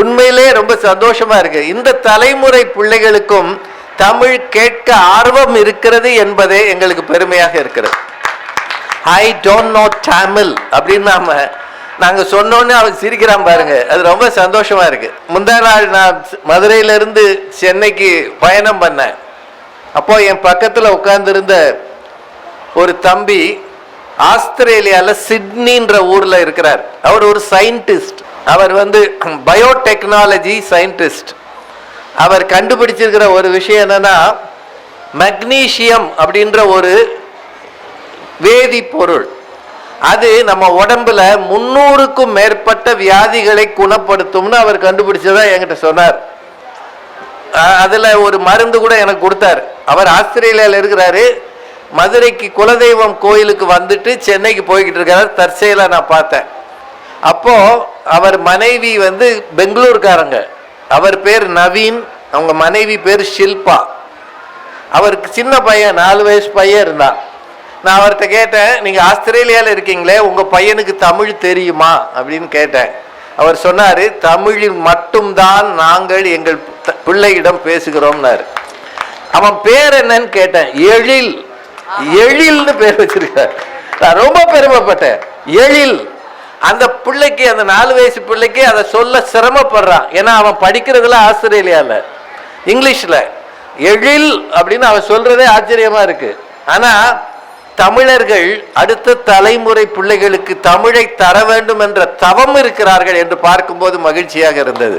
உண்மையிலே ரொம்ப சந்தோஷமா இருக்கு. இந்த தலைமுறை பிள்ளைகளுக்கும் தமிழ் கேட்க ஆர்வம் இருக்கிறது என்பதே எங்களுக்கு பெருமையாக இருக்கிறது. ஐ டோன்ட் நோ தமிழ் அப்படின்னு நாம நாங்க சொன்னோன்னே அவன் சிரிக்கிறான் பாருங்க. அது ரொம்ப சந்தோஷமா இருக்கு. முந்தா நாள் நான் மதுரையிலிருந்து சென்னைக்கு பயணம் பண்ணேன். அப்போ என் பக்கத்துல உட்கார்ந்துருந்த ஒரு தம்பி ஆஸ்திரேலியால சிட்னின்ற ஊர்ல இருக்கிறார். அவர் ஒரு சயின்டிஸ்ட். அவர் வந்து பயோடெக்னாலஜி சயின்டிஸ்ட் அவர் கண்டுபிடிச்சிருக்கிற ஒரு விஷயம் என்னன்னா மக்னீஷியம் அப்படின்ற ஒரு வேதிப்பொருள். அது நம்ம உடம்புல முன்னூறுக்கும் மேற்பட்ட வியாதிகளை குணப்படுத்தும்னு அவர் கண்டுபிடிச்சதா என்கிட்ட சொன்னார். அதில் அதுல ஒரு மருந்து கூட எனக்கு கொடுத்தாரு. அவர் ஆஸ்திரேலியாவில் இருக்கிறாரு. மதுரைக்கு குலதெய்வம் கோயிலுக்கு வந்துட்டு சென்னைக்கு போய்கிட்டு இருக்கிறார் தற்செயலாக நான் பார்த்தேன். அப்போது அவர் மனைவி வந்து பெங்களூர்காரங்க. அவர் பேர் நவீன் அவங்க மனைவி பேர் ஷில்பா. அவருக்கு சின்ன பையன் நாலு வயசு பையன் இருந்தான். நான் அவர்கிட்ட கேட்டேன் நீங்க ஆஸ்திரேலியால இருக்கீங்களே உங்க பையனுக்கு தமிழ் தெரியுமா? அப்படின்னு கேட்டேன். அவர் சொன்னாரு தமிழில் மட்டும்தான் நாங்கள் எங்கள் பிள்ளையிடம் பேசுகிறோம்னாரு. அவன் பேர் என்னன்னு கேட்டேன் எழில். எழில்னு பேர் வச்சிருக்கார். நான் ரொம்ப பெருமைப்பட்டேன். எழில். அந்த பிள்ளைக்கு அந்த நாலு வயசு பிள்ளைக்கு அதை சொல்ல சிரமப்படுறான். ஏன்னா அவன் படிக்கிறதுல ஆஸ்திரேலியாவில் இங்கிலீஷில். எழில் அப்படின்னு அவன் சொல்கிறதே ஆச்சரியமாக இருக்குது ஆனால் தமிழர்கள் அடுத்த தலைமுறை பிள்ளைகளுக்கு தமிழை தர வேண்டும் என்ற தவம் இருக்கிறார்கள் என்று பார்க்கும்போது மகிழ்ச்சியாக இருந்தது.